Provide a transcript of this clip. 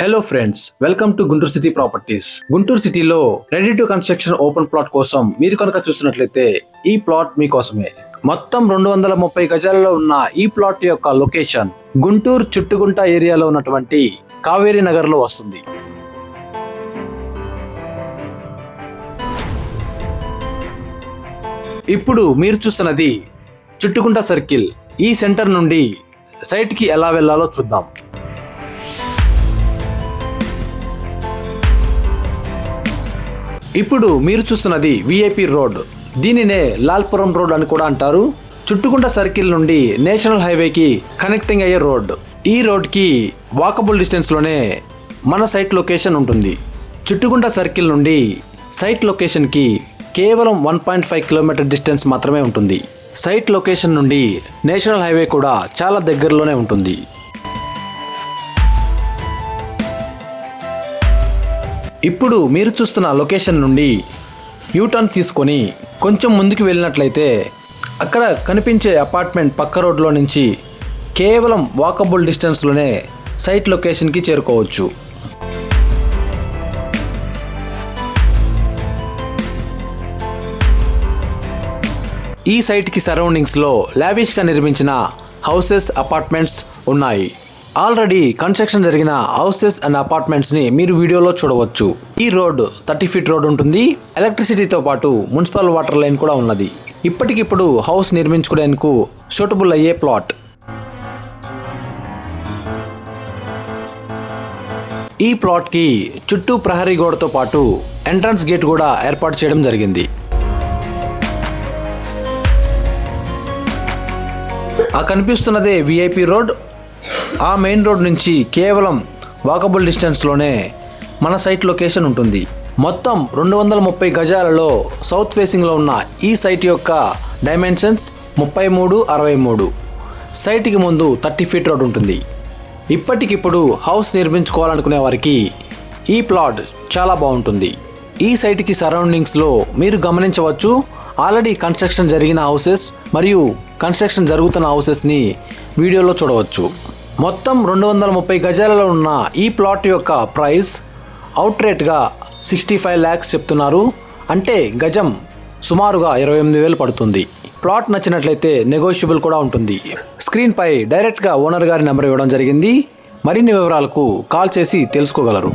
Hello friends welcome to Guntur city properties Guntur సిటీలో ready to construction open plot కోసం మీరు కనుక చూసినట్లయితే ఈ ప్లాట్ మీకోసమే. మొత్తం రెండు వందల ముప్పై గజాలలో ఉన్న ఈ ప్లాట్ యొక్క లొకేషన్ గుంటూరు చుట్టుగుంట ఏరియాలో ఉన్నటువంటి కావేరీ నగర్లో వస్తుంది. ఇప్పుడు మీరు చూస్తున్నది చుట్టుకుంట సర్కిల్ ఈ సెంటర్ నుండి సైట్కి ఎలా వెళ్ళాలో చూద్దాం. ఇప్పుడు మీరు చూస్తున్నది విఐపి రోడ్. దీనినే లాల్పురం రోడ్ అని కూడా అంటారు. చుట్టుకుంట సర్కిల్ నుండి నేషనల్ హైవేకి కనెక్టింగ్ అయ్యే రోడ్. ఈ రోడ్కి వాకబుల్ డిస్టెన్స్లోనే మన సైట్ లొకేషన్ ఉంటుంది. చుట్టుకుంట సర్కిల్ నుండి సైట్ లొకేషన్కి కేవలం one point five kilometer distance మాత్రమే ఉంటుంది. సైట్ లొకేషన్ నుండి నేషనల్ హైవే కూడా చాలా దగ్గరలోనే ఉంటుంది. ఇప్పుడు మీరు చూస్తున్న లొకేషన్ నుండి యూటర్న్ తీసుకొని కొంచెం ముందుకు వెళ్ళినట్లయితే అక్కడ కనిపించే అపార్ట్మెంట్ పక్క రోడ్లో నుంచి కేవలం వాకబుల్ డిస్టెన్స్లోనే సైట్ లొకేషన్కి చేరుకోవచ్చు. ఈ సైట్కి సరౌండింగ్స్లో లావిష్గా నిర్మించిన హౌసెస్ అపార్ట్మెంట్స్ ఉన్నాయి. ఆల్రెడీ కన్స్ట్రక్షన్ జరిగిన హౌసెస్ అండ్ అపార్ట్మెంట్స్ని మీరు వీడియోలో చూడవచ్చు. ఈ రోడ్ థర్టీ ఫీట్ రోడ్ ఉంటుంది. ఎలక్ట్రిసిటీతో పాటు మున్సిపల్ వాటర్ లైన్ కూడా ఉన్నది. ఇప్పటికిప్పుడు హౌస్ నిర్మించుకోవడానికి సూటబుల్ అయ్యే ప్లాట్. ఈ ప్లాట్కి చుట్టూ ప్రహరీ గోడతో పాటు ఎంట్రన్స్ గేట్ కూడా ఏర్పాటు చేయడం జరిగింది. ఆ కనిపిస్తున్నదే విఐపి రోడ్. ఆ మెయిన్ రోడ్ నుంచి కేవలం వాకబుల్ డిస్టెన్స్లోనే మన సైట్ లొకేషన్ ఉంటుంది. మొత్తం రెండు వందల ముప్పై గజాలలో సౌత్ ఫేసింగ్లో ఉన్న ఈ సైట్ యొక్క డైమెన్షన్స్ ముప్పై మూడు అరవై మూడు. సైట్కి ముందు థర్టీ ఫీట్ రోడ్ ఉంటుంది. ఇప్పటికిప్పుడు హౌస్ నిర్మించుకోవాలనుకునే వారికి ఈ ప్లాట్ చాలా బాగుంటుంది. ఈ సైట్కి సరౌండింగ్స్లో మీరు గమనించవచ్చు ఆల్రెడీ కన్స్ట్రక్షన్ జరిగిన హౌసెస్ మరియు కన్స్ట్రక్షన్ జరుగుతున్న హౌసెస్ని వీడియోలో చూడవచ్చు. మొత్తం రెండు వందల ముప్పై గజాలలో ఉన్న ఈ ప్లాట్ యొక్క ప్రైస్ అవుట్ రేట్గా సిక్స్టీ ఫైవ్ ల్యాక్స్ చెప్తున్నారు. అంటే గజం సుమారుగా ఇరవై ఎనిమిది వేలు పడుతుంది. ప్లాట్ నచ్చినట్లయితే నెగోషియబుల్ కూడా ఉంటుంది. స్క్రీన్పై డైరెక్ట్గా ఓనర్ గారి నెంబర్ ఇవ్వడం జరిగింది. మరిన్ని వివరాలకు కాల్ చేసి తెలుసుకోగలరు.